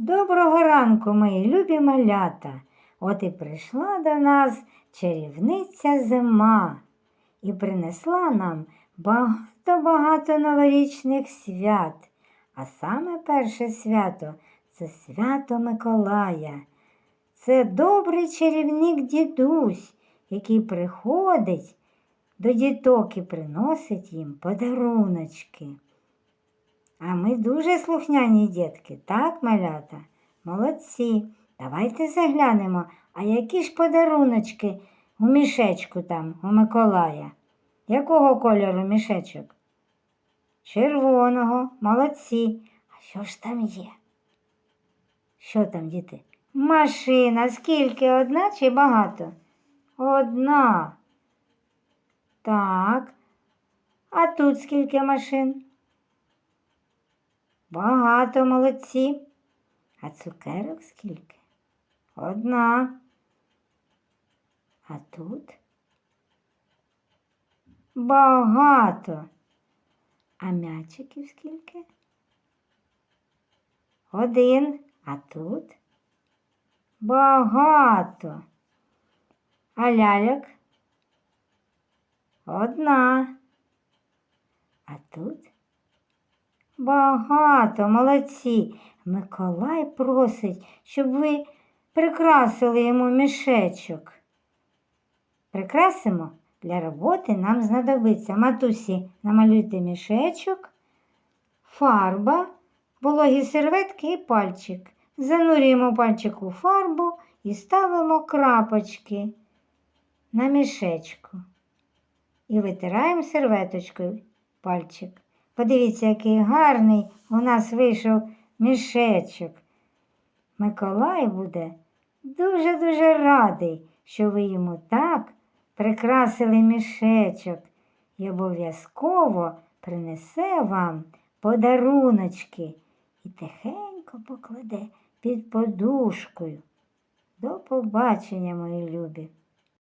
Доброго ранку, мої любі малята. От і прийшла до нас чарівниця зима і принесла нам багато-багато новорічних свят. А саме перше свято це свято Миколая. Це добрий чарівник дідусь, який приходить до діток і приносить їм подаруночки. А ми дуже слухняні дітки, так, малята? Молодці. Давайте заглянемо, а які ж подаруночки у мішечку там у Миколая? Якого кольору мішечок? Червоного, молодці. А що ж там є? Що там, діти? Машина. Скільки? Одна чи багато? Одна. Так. А тут скільки машин? Багато молодці. А цукерок скільки? Одна. А тут? Багато. А м'ячиків скільки? Один. А тут? Багато. А ляльок? Одна. А тут? Багато, молодці. Миколай просить, щоб ви прикрасили йому мішечок. Прикрасимо для роботи нам знадобиться. Матусі, намалюйте мішечок, фарба, вологі серветки і пальчик. Занурюємо пальчик у фарбу і ставимо крапочки на мішечку. І витираємо серветочкою пальчик. Подивіться, який гарний у нас вийшов мішечок. Миколай буде дуже-дуже радий, що ви йому так прикрасили мішечок і обов'язково принесе вам подаруночки і тихенько покладе під подушкою. До побачення, мої любі!